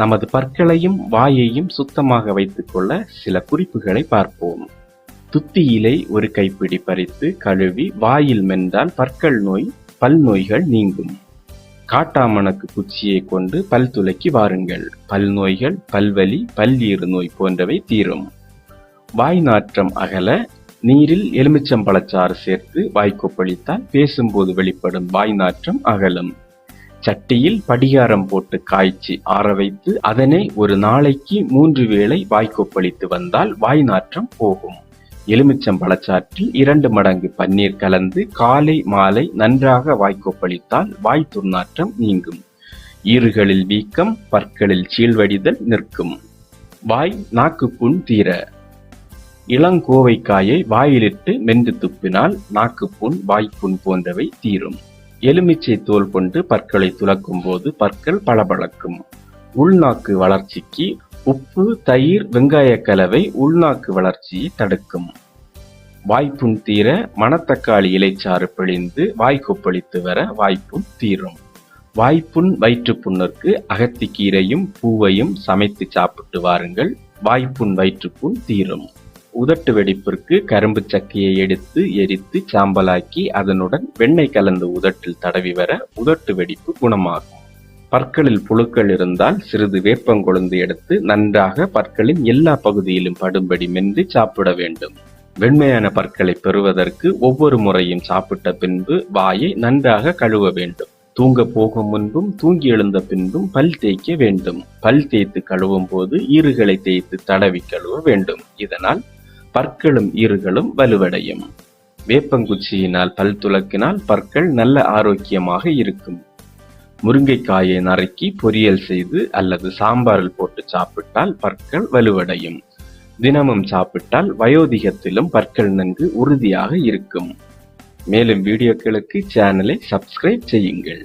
நமது பற்களையும் வாயையும் சுத்தமாக வைத்துக்கொள்ள சில குறிப்புகளை பார்ப்போம். துத்தி இலை ஒரு கைப்பிடி பறித்து கழுவி வாயில் மென்றால் பற்கள் நோய் பல் நோய்கள் நீங்கும். காட்டாமணக்கு குச்சியை கொண்டு பல் துலக்கி வாருங்கள். பல் நோய்கள் பல்வலி பல்லீறு நோய் போன்றவை தீரும். வாய் நாற்றம் அகல நீரில் எலுமிச்சம்பழச்சாறு சேர்த்து வாய்க்கொப்பளித்தால் பேசும்போது வெளிப்படும் வாய் நாற்றம் அகலும். சட்டியில் படிகாரம் போட்டு காய்ச்சி ஆற வைத்து அதனை ஒரு நாளைக்கு மூன்று வேளை வாய்க்கொப்பளித்து வந்தால் வாய் நாற்றம் போகும். எலுமிச்சம் பழச்சாற்றில் இரண்டு மடங்கு பன்னீர் கலந்து காலை மாலை நன்றாக வாய்க்கொப்பளித்தால் வாய் துர்நாற்றம் நீங்கும். ஈறுகளில் வீக்கம் பற்களில் சீழ்வடிதல் நிற்கும். வாய் நாக்குப்புண் தீர. இளங்கோவைக்காயை வாயிலிட்டு மென்று துப்பினால் நாக்குப்புண் வாய்ப்புண் போன்றவை தீரும். எலுமிச்சை தோல் கொண்டு பற்களை துலக்கும் போது பற்கள் பளபளக்கும். உள்நாக்கு வளர்ச்சிக்கு உப்பு தயிர் வெங்காய கலவை உள்நாக்கு வளர்ச்சியை தடுக்கும். வாய்ப்புண் தீர மணத்தக்காளி இலைச்சாறு பிழிந்து வாய் கொப்பளித்து வர வாய்ப்புண் தீரும். வாய்ப்புண் வயிற்றுப்புண்ணிற்கு அகத்திக்கீரையும் பூவையும் சமைத்து சாப்பிட்டு வாருங்கள். வாய்ப்புண் வயிற்றுப்புண் தீரும். உதட்டு வெடிப்பிற்கு கரும்பு சக்கையை எடுத்து எரித்து சாம்பலாக்கி அதனுடன் வெண்ணெய் கலந்து உதட்டில் தடவி வர உதட்டு வெடிப்பு குணமாகும். பற்களில் புழுக்கள் இருந்தால் சிறிது வேப்பங்கொழுந்து எடுத்து நன்றாக பற்களின் எல்லா பகுதியிலும் படும்படி மென்று சாப்பிட வேண்டும். வெண்மையான பற்களை பெறுவதற்கு ஒவ்வொரு முறையும் சாப்பிட்ட பின்பு வாயை நன்றாக கழுவ வேண்டும். தூங்க போகும் முன்பும் தூங்கி எழுந்த பின்பும் பல் தேய்க்க வேண்டும். பல் தேய்த்து கழுவும் போது ஈறுகளை தேய்த்து தடவி கழுவ வேண்டும். இதனால் பற்களும் ஈறுகளும் வலுவடையும். வேப்பங்குச்சியினால் பல் துளக்கினால் பற்கள் நல்ல ஆரோக்கியமாக இருக்கும். முருங்கைக்காயை நறுக்கி பொரியல் செய்து அல்லது சாம்பாரில் போட்டு சாப்பிட்டால் பற்கள் வலுவடையும். தினமும் சாப்பிட்டால் வயோதிகத்திலும் பற்கள் நன்கு உறுதியாக இருக்கும். மேலும் வீடியோக்களுக்கு சேனலை சப்ஸ்கிரைப் செய்யுங்கள்.